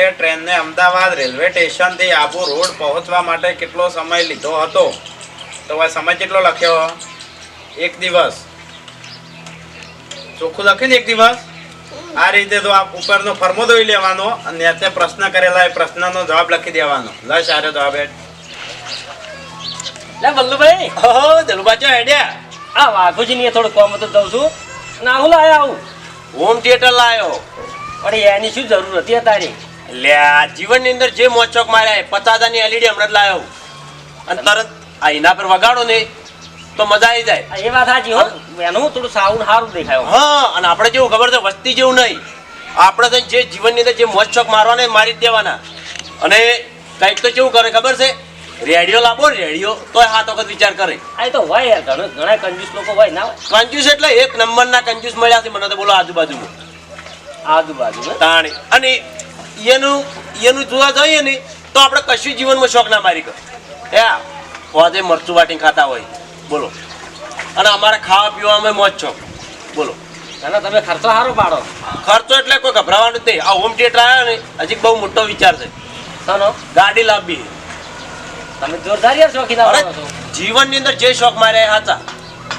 કે ટ્રેનને અમદાવાદ રેલવે સ્ટેશનથી આબુ રોડ પહોંચવા માટે કેટલો સમય લીધો હતો? તો આ સમય કેટલો લખ્યો? એક દિવસ. ચોખ્ખું લખ્યું ને એક દિવસ? આ રીતે તો આ ઉપરનો ફરમો દોઈ લેવાનો અને અત્યારે પ્રશ્ન કરેલા એ પ્રશ્નનો જવાબ લખી દેવાનો. લ સારો જવાબ એટ લે વલ્લુભાઈ. ઓહો જલુબાચો હેડ્યા? આ વાઘુજી ની થોડું કોમ તો દઉં છું. ના હું લાયા આવું. હોમ થિયેટર લાયો. પણ એની શું જરૂર હતી તારી લે જીવનની અંદર જે મોચોક માર્યા પચાદાની એલઈડી હમણાં જ લાયો અને તરત આ એના પર વગાડો ને તો મજા આવી જાય. એ વાત સાચી હો. એનું થોડું સાઉન્ડ સારું દેખાયો હા. અને આપણે જેવું ખબર છે વસ્તી જેવું નહીં. આપણે તો જે જીવનની અંદર જે શોખ મારવાના મારી જ દેવાના. અને કંઈક તો કેવું કરે ખબર છે? રેડિયો લાવો રેડિયો તોય હાથ વખત વિચાર કરે. આ તો હોય યાર ઘણા ઘણા કંજૂસ લોકો હોય ના કંજૂસ એટલે એક નંબરના કંજૂસ મળ્યા છે મને તો બોલો આજુબાજુમાં. આજુબાજુ ને તાણી. અને એનું એનું જોવા જઈએ ને તો આપણે કશું જીવનમાં શોખ ના મારી કર હે પોતે મરચું વાટીને ખાતા હોય. બોલો. અને અમારે ખાવા પીવામાં મોજ શોખ બોલો. અને તમે ખર્ચો સારો પાડો. ખર્ચો એટલે કોઈ ગભરાવાનું નથી નહીં. આ હોમ થિયેટર આવ્યા ને હજી બહુ મોટો વિચાર છે. સનો ગાડી લાવવી તમે જોરદાર યાર શોખીન અરે જીવનની અંદર જે શોખ મારે એ સાચા.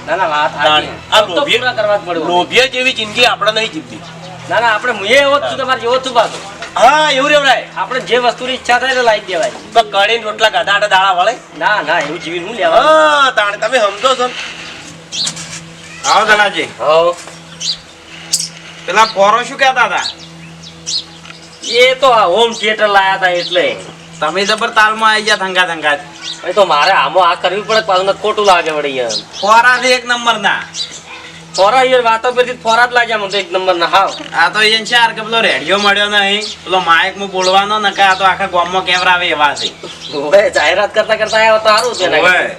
ના ના વાત સાચી. આ તો કરવા જ પડે. લોભીએ જેવી જિંદગી આપણે નહીં જીવતી. ના ના આપણે મુએ એવો જ છું તમારે જેવો જ છું પાછો. હા એવું રેવડાય આપણે જે વસ્તુની ઈચ્છા થાય તો લાવી દેવાય. તો કઢીને રોટલા ગાધા આટા દાળા વળે. ના ના એવું જીવી હું લેવા હા તાણે તમે સમજો છો આવો ધનાજી. હો પેલા પોરો શું કહેતા હતા? એ તો આ હોમ થિયેટર લાયા હતા એટલે. તમે જબર તાલમાં આવી ગયા થંગા થંગા એ તો મારે આમાં આ કરવી પડે પાછું ખોટું લાગે વળી ફોરા ફોરાથી એક નંબર ના ફોરા યાર વાતો પરથી ફોરા જ લાગ્યા મને તો એક નંબર ના હાવ. આ તો એ છે આર કે પેલો રેડિયો મળ્યો નહીં. પેલો માઇકમાં બોલવાનો ન કા તો આખા ગામમાં કેમેરા આવે એવા છે. ઓય જાહેરાત કરતા કરતા આવ્યો તો સારું છે ઓવે.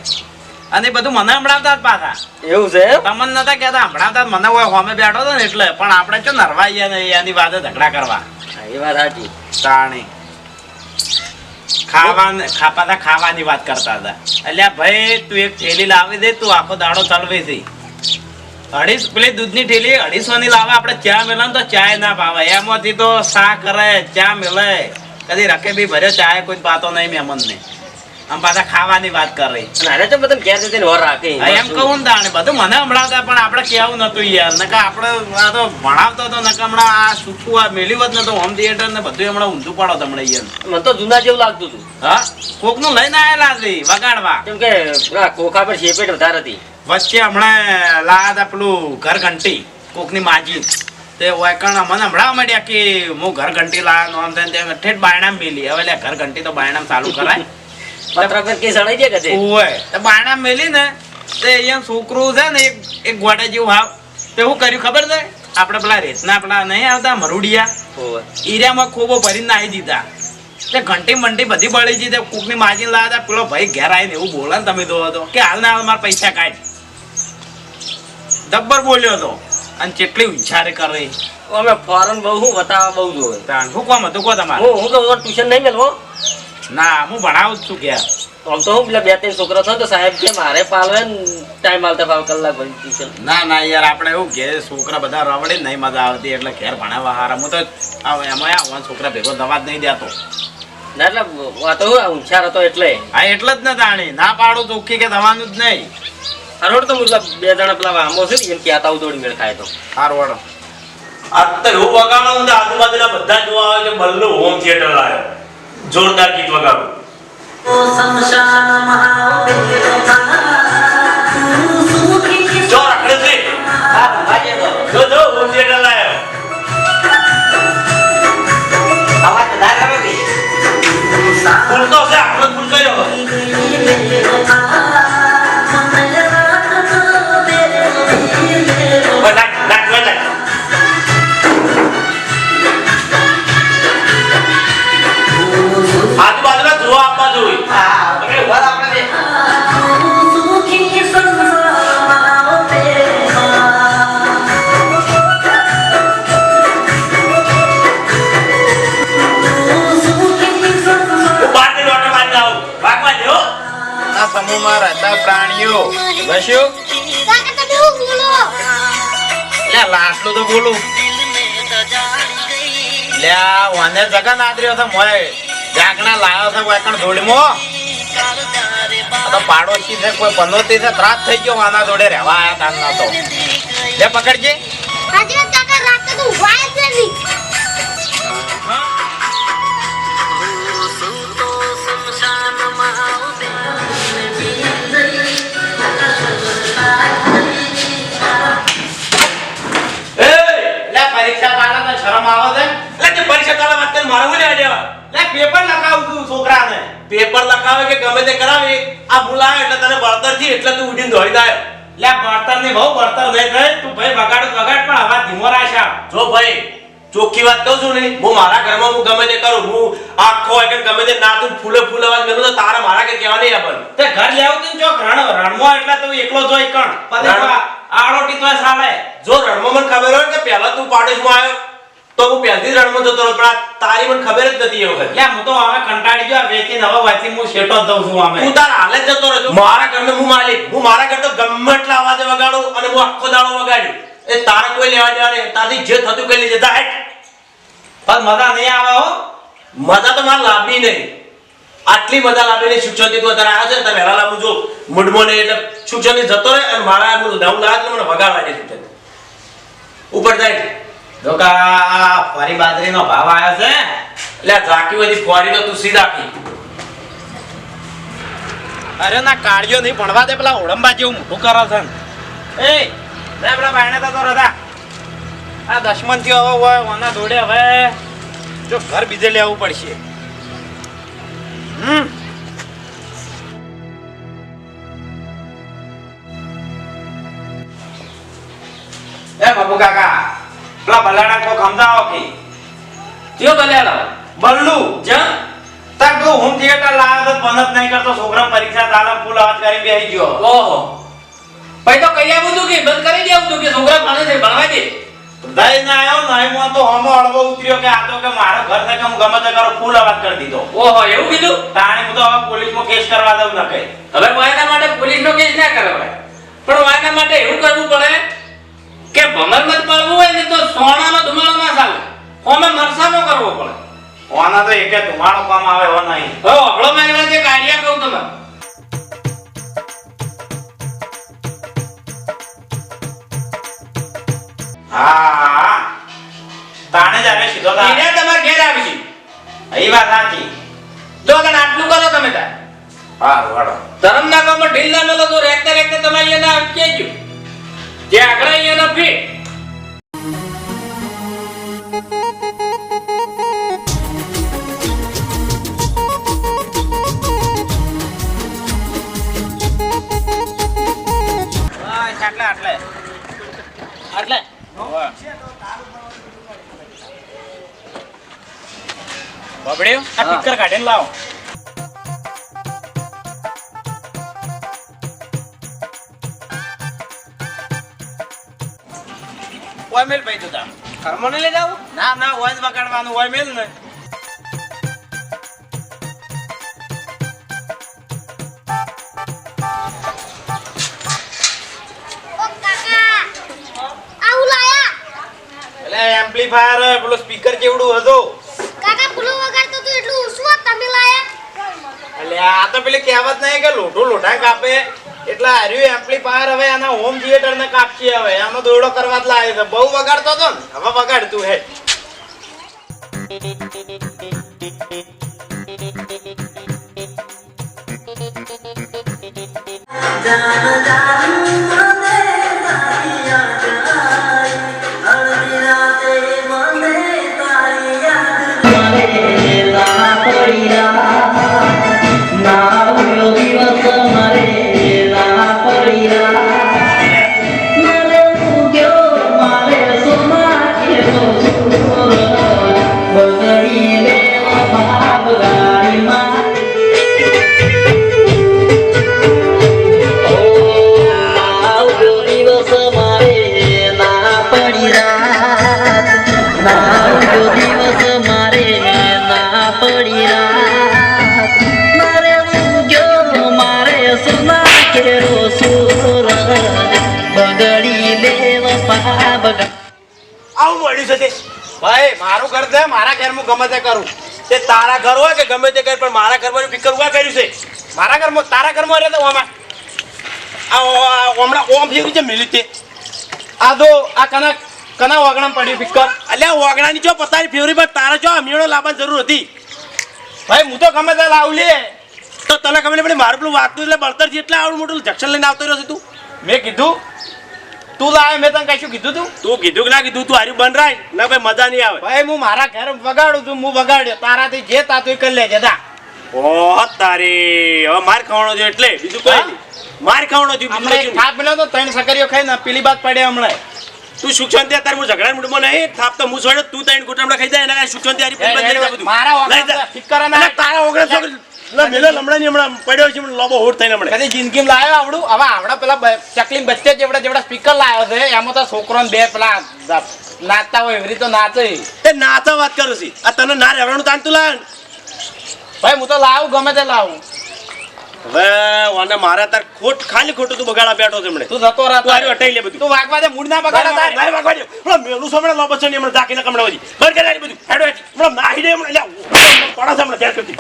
અને બધું મને જ પાછા. એવું છે? તમને નતા કહેતા હમણાવતા મને હોય હોમે બેઠો હતો ને એટલે. પણ આપણે ચો નરવાઈએ ને એની વાતે ઝઘડા કરવા. એ વાત સાચી. તાણી. ખાવા ખાપાતા ખાવાની વાત કરતા હતા. એટલે ભાઈ તું એક થેલી લાવી દે તું આખો દાડો ચલવી છે. અઢીસ પેલી દૂધની ઠેલી અઢીસો ની લાવે, આપણે ચા મેળવે તો ચાય ના ભાવે. એમાંથી તો સા કરે ચા મેળે કદી રકે બી ભર્યો ચા કોઈ પાતો નહીં મહેમાન ને આમ પાછા ખાવાની વાત કરે. અને હારે તો બધું ઘેર જઈને વર રાખે એમ કહું ને બધું મને હમણાં પણ આપણે કેવું નતું યાર. નકા આપણે આ તો ભણાવતો તો નકા હમણાં આ સુખું આ મેલી વત નતો હોમ થિયેટર ને બધું હમણાં ઊંધું પાડો તમને યાર. મને તો જૂના જેવું લાગતું હતું. હા? કોકનું લઈને આયેલા છે વગાડવા. કેમ કે કોખા પર શેપેટ વધારે હતી. વચ્ચે હમણાં લાયા હતા પેલું ઘર ઘંટી કોકની માજી. તે વાયકણ મને હમણાં મળ્યા કે હું ઘર ઘંટી લાયા નોંધ તેમ ઠેઠ બાયણામ મેલી. હવે ઘર ઘંટી તો બાયણામ ચાલુ કરાય. પત્રક કેસ અડાઈ દે કે ઓય. તો બાયણામ મેલી ને તે અહીંયા છોકરું છે ને એક એક ગોડા જેવું હાવ. તે કર્યું ખબર છે? આપણે પેલા રેતના પેલા નહીં આવતા મરુડિયા. ઈરિયામાં ખોબો ભરીને નાહી દીધા. તે ઘંટી મંટી બધી બળી ગઈ તે કૂકની માજી લાવ્યા હતા પેલો ભાઈ ઘેર આવીને એવું બોલે ને તમે તો હતો કે હાલ ના હાલ મારા પૈસા કાઢ. જબ્બર બોલ્યો હતો અને કેટલી ઉછારે કરે. અમે ફોરન બહુ હું બતાવવા બહુ જોવે. શું કોમ હતું કહો તમારે? હું હું કહું ટ્યુશન નહીં મેળવો ના હું ભણાવું જ છું ઘેર. આમ તો હું પેલા બે ત્રણ છોકરા થયો તો સાહેબ કે મારે પાલવે ટાઈમ આવતા પાવ કલાક ભરી ટ્યુશન ના ના યાર આપણે એવું કે છોકરા બધા રવડે નહીં મજા આવતી એટલે ઘેર ભણાવવા હારા. હું તો એમાં આવા છોકરા ભેગો દવા જ નહીં દેતો. ના એટલે વાતો હોશિયાર હતો એટલે. હા એટલે જ ને તાણી. ના પાડું ચોખ્ખી કે દવાનું જ નહીં. હરોડ તો મતલબ બે જણા પેલા આંબો છે ને એમ ક્યાં તાવ દોડી મેળ ખાય તો. સારું આ તો એવું વગાડો આજુબાજુના બધા જોવા આવે કે બલ્લુ હોમ થિયેટર લાયો. જોરદાર ગીત વગાડો. જો રખડે છે. જો જો હોમ થિયેટર લાયો. ફૂલ તો છે આપણો ફૂલ કર્યો પ્રાણીઓ બસ્યું એટલે લાટલું તો બોલું. લ્યા વાને જગન આદર્યો તો મોય. જાગણા લાયો છે વાકણ ધોળીમાં. આ તો પાડોશી છે કોઈ પનોતી છે ત્રાસ થઈ ગયો વાના જોડે રહેવા આયા તાન ના તો. લે પકડજે. હાજી કાકા રાતે તો ઉભાય છે નહીં. મારે હું લેવા દેવા લે પેપર લખાવું છું છોકરાને. પેપર લખાવે કે ગમે તે કરાવે આ બોલાય એટલે તને બળતરથી એટલે તું ઉડીને દોડી જાય. લે બળતર ને બહુ બળતર નહીં થઈ તું ભાઈ વગાડ વગાડ પણ આવા ધીમો રાશા જો ભાઈ ચોખ્ખી વાત કહું છું ને હું મારા ઘરમાં હું ગમે તે કરું હું આખો એક ગમે તે ના તું ફૂલે ફૂલ અવાજ કરું તો તારા મારા કે કહેવા નહીં આપણ તે ઘર લેવું તું જો રણ રણમો એટલે તું એકલો જોઈ કણ. પછી રણ? તો સાલે. જો રણમાં મને ખબર હોય કે પહેલા તું પાડોશમાં આવ્યો તો હું પહેલથી રણમાં જતો રહ્યો પણ આ તારી મને ખબર જ નથી એ વખત. લે હું તો હવે કંટાળી ગયો આ નવા વાંચી હું શેટો જ દઉં છું અમે તું તાર હાલે જ જતો રહેજો મારા ઘરનો હું માલિક. હું મારા ઘર તો ગમે એટલા અવાજે વગાડું અને હું આખો દાડો વગાડ્યું. એ તારે કોઈ લેવા દેવા નહીં. તારથી જે થતું કઈ લેજે. જા હેઠ. પણ મજા નહીં આવે હો. મજા તો મારે લાભી નહીં. આટલી મજા લાભી નહીં શિક્ષણથી તું અત્યારે આવ્યો છે તમે વહેલા લાવું જો. મૂડમાં નહીં એટલે શિક્ષણથી જતો રહે અને મારા હું નવું લાવે એટલે મને વગાડવા દે શિક્ષણ ઉપર જાય જો કે આ ફરી બાજરીનો ભાવ આવ્યો છે, એટલે ઝાકી બધી ફોરી તો તું સીધા અરે ના કાળિયો નહીં ભણવા દે, પેલા ઓળંબા જેવું મોટું કરો છે ને. એ, લે, પેલા ભાઈને તો રદા આ દશમનથી હવે હોય, ઓના જોડે હવે જો ઘર બીજે લેવું પડશે. હમ. પેલા બલાડા કો સમજાવો કે? કયો બલ્યાલો બલ્લુ. જમ તાર તું હોમ થિયેટર લાવ્યો તો બંધ જ નહીં કરતો છોકરા પરીક્ષા ચાલે ફૂલ અવાજ કરી બેસી ગયો. ઓહો. પછી તો કહી આવું તું કે બંધ કરી દેવું તું કે છોકરા ભણે છે ભણવા દે. દઈ ના આવ્યો નહીં હું તો હમો અડવો ઉતર્યો કે આ તો કે મારો ઘર છે કે હું ગમે તે કરું ફૂલ અવાજ કરી દીધો. ઓહો એવું કીધું? તાણી હું તો હવે પોલીસમાં કેસ કરવા દઉં ન કઈ હવે વાયના માટે પોલીસનો કેસ ના કરાવાય. પણ વાયના માટે એવું કરવું પડે કે ભમર મત પડવું હોય ને તો સોનાનો ધુમાડો ના ચાલે કોમે મરસાનો કરવો પડે. ઓના તો એકે ધુમાડો કામ આવે એવો નહીં. હો અભળો મેલા જે આઈડિયા કહું તમે હા. તાણે જ આવે સીધો તાર એને તમારે ઘેર આવી છે એ વાત સાચી. જો તને આટલું કરો તમે તાર. હા વાડો ધરમ ના કામમાં ઢીલ ના મેલો તો રેખતા રેખતા તમે અહીંયા ના કેજો. જે આગળ અહીંયા ના ફીટ બસ આટલે આટલે એટલે બબડ્યો? આ હા. કાઢીને લાવો. ઓય પૈ તું તાર. કર્મને લઈ જાવ ના ના ઓય જ વગાડવાનું ઓય ને. ઓ કાકા આવું એટલે એમ્પ્લીફાયર પેલો સ્પીકર કેવડું હતું કાકા પેલું વગર તો એટલું ઓછું તમે લાયા. એટલે આ તો પેલી કહેવત નહીં કે લોટો લોટા કાપે. એટલે હાર્યું એમ્પ્લીફાયર હવે આના હોમ થિયેટર ને કાપશે હવે. આનો દોડો કરવા જ લાવે છે. બહુ વગાડતો હતો ને? હવે વગાડતું હે. બગડી લેવા પા બગડી આવું મળ્યું છે તે? ભાઈ, મારું ઘર છે, મારા ઘરમાં ગમે તે કરું. તે તારા ઘર હોય કે ગમે તે કર, પણ મારા ઘરમાં ફિકર ઊભા કર્યું છે? મારા ઘરમાં તારા ઘરમાં રહેતો આમાં આ હમણાં ઓમ વાગણામાં પડ્યું ફિક્કર અલ્યા, વાગણાની ચો પતારી ફેવરી પર તારા ચો અમીણો લાવવાની જરૂર હતી. ભાઈ, હું તો ગમે તે લાવ લે. તો તને ગમે મારું પેલું વાગતું એટલે બળતર છે એટલે આવડું મોટું લઈને આવતો રહ્યો છે મેં કીધું તું લાવે મેં તને કશું કીધું તું? તું કીધું કે ના કીધું તું હારી બન રાય ના ભાઈ મજા નહીં આવે. ભાઈ હું મારા ઘર વગાડું છું હું વગાડ્યો. તારાથી જે તાતું કરી લેજે દા ઓહ તારી. હવે માર ખાવાનો છે એટલે? બીજું કોઈ? નહીં. માર ખાવાનો છે બીજું કશું. થાપ મળ્યો તો ત્રણ સકરીઓ ખાઈને પેલી બાદ પડે હમણાં. તું સુખ શાંતિ અત્યારે હું ઝઘડા મૂડમાં નહીં. થાપ તો હું છોડ્યો તું ત્રણ ગોટામડા ખાઈ જાય એના સુખ શાંતિ હારી. મારા ઓગણ ફિકર તારા ઓગણ ના મેલે હમણાં ની હમણાં પડ્યો છે લોબો હોટ થઈને હમણાં કદી જિંદગી લાવ્યો આવડું હવે આવડા પેલા ચકલી બચ્ચે જેવડા જેવડા સ્પીકર લાવ્યો છે એમાં તો છોકરો બે પેલા નાચતા હોય એવી રીતે નાચે એ નાચા વાત કરું છું આ તને ના રહેવાનું તાન તું લાવ ભાઈ હું તો લાવું ગમે તે લાવું હવે ઓને મારા તાર ખોટ ખાલી ખોટું તું બગાડા બેઠો છે હમણાં તું જતો રહે તું હારી હટાઈ લે બધું તું વાગવા દે મૂડ ના બગાડે તારે લાય વાગવા દે. હમણાં મેલું છે હમણાં લોબો છે ને હમણાં ઝાંકીને કમળાવા દી. બંધ બધું. હેડો હેઠી. હમણાં નાહી દે હમણાં. લ્યા, હમણાં પડે છે ત્યાં સુધી.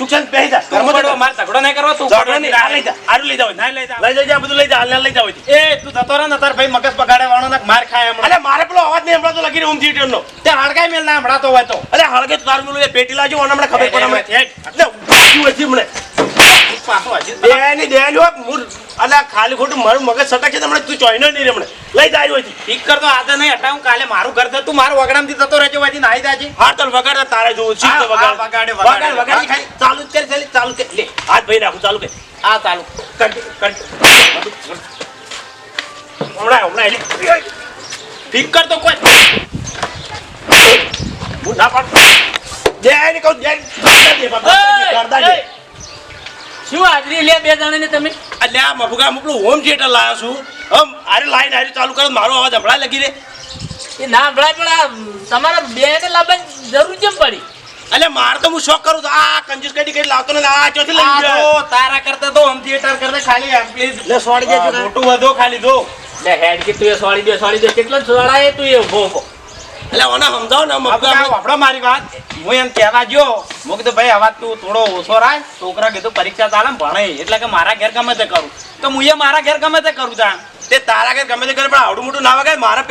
સુખ શાંતિ બેસી જા. ઘરમાં તું. આ લઈ જા. આરું લઈ જાઓ. ના લઈ જા. લઈ જજે, બધું લઈ જા. હાલ, હાલ લઈ જાઓ એ તું જતો રહે ને તાર ભાઈ મગજ બગાડે વાળો ને માર ખાય હમણાં મારે પેલો અવાજ નહીં હમણાં તો લગીને ઊંઘ થિયેટરનો. તે હળગાઈ મેલ ના હમણાં તો હોય તો અલ્યા, હળગે તો તારું પેલું એ પેટી હમણાં ખબર પડે એટલે ઊંઘી હોય છે પાછો હજી દેની દેની હોત, અલ્યા, ખાલી ખોટું મારું મગજ સટક છે હમણાં તું ચોઈનો નહીં હમણાં. લઈ જાય હોય. ઠીક કર આજે નહીં હટાવું કાલે મારું ઘર તું મારું વગડામથી જતો રહેજો વાજી નાઈ જાજે. હા તો વગાડ તારે જોવું છે તો વગાડ. વગાડે, વગાડે. ખાલી ચાલુ જ કર ચાલુ કર. લે હાથ ભાઈ રાખું ચાલુ કર. આ ચાલુ. કર કર. હમણાં હમણાં એટલે ઠીક કર તો કોઈ. હું ના પાડ. દે ને કહું દે દે બાપા દે શું હાજરી લે બે જણાને તમે? અલ્યા મફુગા હું પેલું હોમ થિયેટર લાવ્યો છું. હમ આરે લાઈન આરે ચાલુ કરો મારો અવાજ હમણાં લગી રે. એ ના હમણાં પણ આ તમારા બે લાવવાની જરૂર કેમ પડી? અલ્યા મારે તો હું શોખ કરું છું. આ કંજૂસ કઈ કઈ લાવતો ને આ ચોથી લઈ ગયો તારા કરતા તો હોમ થિયેટર કરતા ખાલી એમ પ્લીઝ લે સોડી દે મોટું વધો ખાલી દો લે હેડ કે તું એ સોડી દે સોડી દે. કેટલો સોડાય તું એ ઊભો. અલ્યા ઓને સમજાવો ને મફુગા મારી વાત. હું એમ કહેવા જો હું કીધું ભાઈ અવાજ તું થોડો ઓછો રાખ. છોકરા કીધું પરીક્ષા ચાલે ભણે. એટલે કે મારા ઘેર ગમે તે કરું. તો હું એ મારા ઘેર ગમે તે કરું તા. તે તારા ઘર ગમે તે કરે પણ આવડું મોટું ના વગાડ. મારા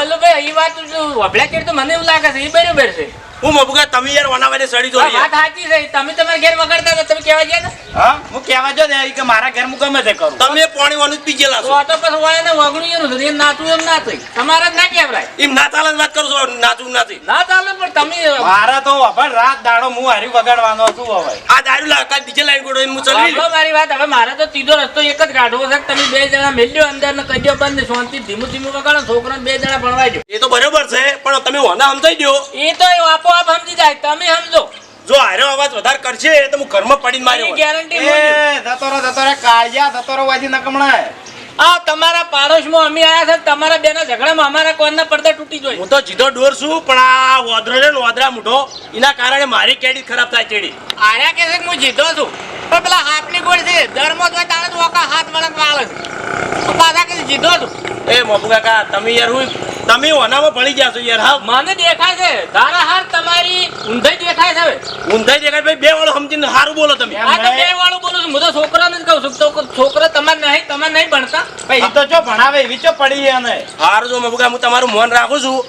પેલો ભાઈ એ વાત તું વભળ્યા ચેડ તો મને એવું લાગે છે એ બરોબર છે. હું મબુગા તમે યાર વનાવાને સડી આ જોડી વાત સાચી છે. તમે તમારા ઘેર વગાડતા તમે કેવા ગયા ને? હા? હું કેવા જો ને કે મારા ઘેર હું ગમે તે કરું. તમે પાણી વાનું જ પી ગયેલા છો આ તો પછી હોય ને વગણું એનું છે. એમ નાચું એમ ના થઈ તમારા જ ના કેવરાય એમ ના ચાલે વાત કરો છો નાચું નથી. ના ચાલે પણ તમે મારા તો અભણ રાત દાડો હું હારી વગાડવાનો છું હવે. આ દારૂ લા કાલ ડીજે લાઈન ગોડો હું ચલવી લો મારી વાત. હવે મારે તો સીધો રસ્તો એક જ કાઢવો છે તમે બે જણા મેલ્યો અંદર ને કહી દો બંધ શાંતિ ધીમું ધીમું વગાડો છોકરાને બે જણા ભણવાઈ દો. એ તો બરોબર છે પણ તમે ઓના સમજાઈ દો. એ તો એ આપોઆપ સમજી જાય તમે સમજો. જો હારો અવાજ વધારે કરશે તો હું ઘરમાં પડીને મારી ગેરંટી એ જતો રહો જતો રહે કાળિયા જતો રહો વાજી નકમણા આ તમારા પાડોશમાં અમે આયા છે તમારા બેના ઝઘડામાં અમારા કોણના પડદા તૂટી જાય. હું તો જીધો ડોર છું પણ આ વાદરો છે ને વાદરા મૂઠો એના કારણે મારી કેડી ખરાબ થાય ચેડી આર્યા કે છે કે હું જીતો છું? પણ પેલા હાથની ગોળ છે ધર્મો તો તાણે તો ઓકા હાથ વળક વાળે છે. પાછા કે જીતો છું. એ મફુ કાકા તમે યાર હું તમે ઓનામાં ગયા છો યાર હા મને દેખાય છે. તારા હાર તમારી ઊંધાઈ દેખાય છે ઊંધાઈ દેખાય ભાઈ બે વાળો સમજીને સારું બોલો તમે. આ તો બે વાળું બોલું છું. હું તો છોકરાને જ કહું છું. તો છોકરા તમારે નહીં તમારે નહીં ભણતા. ભાઈ તો ચો ભણાવે એવી ચો પડી છે એને. સારું જો મબુકા હું તમારું મન રાખું છું.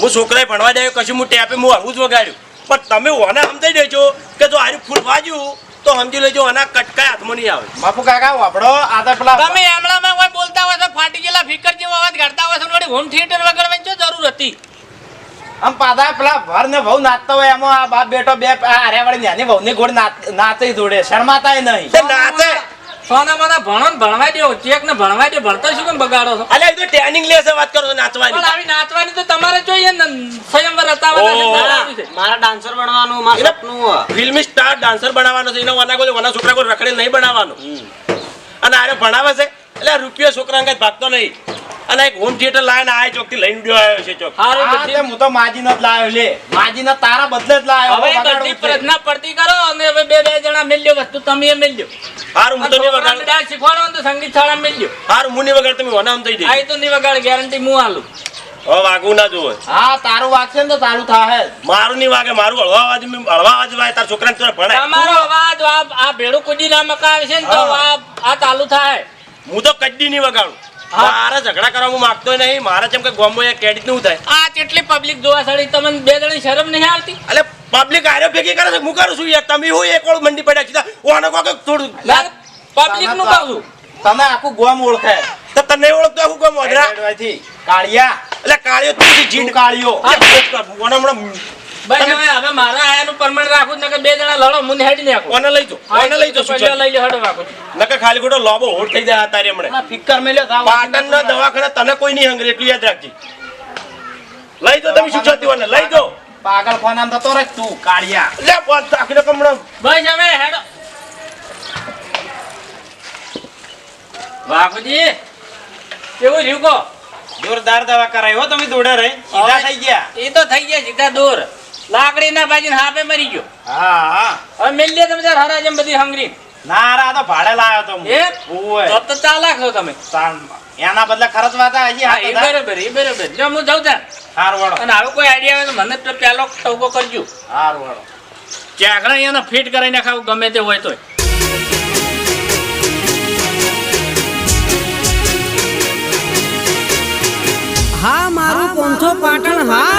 હું છોકરાએ ભણવા જાય કશું હું ટેપે હું આવું જ વગાડ્યું. પણ તમે ઓને સમજાઈ દેજો કે જો હારું ફૂલ વાજ્યું તો સમજી લેજો આના કટકા હાથમાં નહીં આવે. બાપુ કાકા વાપડો આ તો પેલા તમે એમણામાં કોઈ બોલતા હોય તો ફાટી ગયેલા ફિકર જેવો અવાજ કાઢતા હોય તો વળી હોમ થિયેટર વગર શું જરૂર હતી? આમ પાદા પેલા ભર ને ભવ નાચતા હોય એમાં આ બાપ બેટો બે આ હારે વાળી નાની વહુ ની ગોળ નાચ- નાચે જોડે. શરમાતાય નહીં. નાચે. સોના માના ભણો ને ભણવા દો ચેક ને ભણવા દો ભણતો શું કેમ બગાડો છો? અલ્યા તો ટ્રેનિંગ લેશે વાત કરો નાચવાની. પણ આવી નાચવાની તો તમારે જોઈએ ને સ્વયંવર રતાવાના. મારા ડાન્સર બનવાનું મારું સપનું હે. સ્ટાર ડાન્સર બનાવવાનો છે એનો વના કોઈ વના છોકરા કોઈ રખડેલ નહીં બનાવવાનો. અને આરે ભણાવે છે? એટલે રૂપિયો છોકરા કઈ ભાગતો નહીં. અને એક હોમ થિયેટર લાવીને આ ચોકથી લઈને ઉડ્યો આવ્યો છે ચોક. હારું હા, તો માજીનો જ લાવ્યો લે માજીનો તારા બદલે જ લાવ્યો. હવે બધી બગાડવું પડતી કરો અને હવે બે બે જણા મેલ્યો વસ્તુ તમે મેલ્યો. હારું હું તો નહીં વગાડ. ડાન્સ શીખવાડો તો સંગીત શાળા મેલ્યો. હારું હું નહીં વગાડ તમે વનામ થઈ આ તો નહીં વગાડ ગેરંટી હું આલું. હવે વાગવું ના જોવે હા તારું વાગશે ને તો તારું થાય મારું નહીં વાગે મારું હળવા અવાજ હળવા અવાજ વાય તાર છોકરાને તો ભણાય તમારો અવાજ આ ભેડું કુદી ના મકાવે છે ને તો આ આ ચાલુ થાય હું તો કદી નહીં વગાડું. મારે ઝઘડા કરવા હું માંગતો નહીં. મારે જેમ કે ગોમો એ ક્રેડિટનું થાય. આ કેટલી પબ્લિક જોવા સળી તમને બે જણી શરમ નહીં આવતી? એટલે પબ્લિક આરે ભેગી કરે છે. હું કરું છું યાર? તમે હું એક ઓળ મંડી પડ્યા સીધા ઓને કોક થોડું પબ્લિકનું કહું છું. તમે આખું ગોમ ઓળખે. તો તને ઓળખતો આખું ગોમ વધરા કાળિયા. એટલે કાળિયો તું જીન જીડ કાળિયો. ઓને હમણાં બસ હવે હવે મારા આયાનું પરમાણ રાખું નકર બે જણા લડો મને હેડી નાખો. કોને લઈ જો કોને લઈ જો શું લઈ લે હડો રાખો. નકર ખાલી ગોડો લોબો હોટ થઈ જાય તારે હમણે. હમણાં ફિક્કર મેલ્યો થાવ. પાટણના દવાખાના તને કોઈ નહીં હંગરી એટલું યાદ રાખજે. લઈ જો તમે શું છતી લઈ જો. પાગલ ફોનામ થતો રે તું કાળિયા. લે પાંચ આખીને કમણો બસ હવે હેડો. બાપુજી કેવું રહ્યું કો જોરદાર દવા કરાવી હો તમે દોડા રહે. સીધા થઈ ગયા. એ તો થઈ ગયા સીધા દૂર. લાકડી ના બાજીને હાપે મરી ગયો. હા હા. હવે મેલ તમે તાર હરા જેમ બધી હંગરી. ના રા તો ભાડે લાવ્યો તો એ? ઓય. તો તો ચાલાક છો તમે. એના બદલે ખરચ વાતા હજી હા એ બરોબર એ બરોબર. જો હું જાઉં ત્યાં હારું વાળો અને આવો કોઈ આઈડિયા હોય તો મને તો પેલો ટવકો કરજો. હારું વાળો ચાકડા એને ફિટ કરી નાખાવું ગમે તે હોય તોય. હા મારું પોંથો પાટણ હા.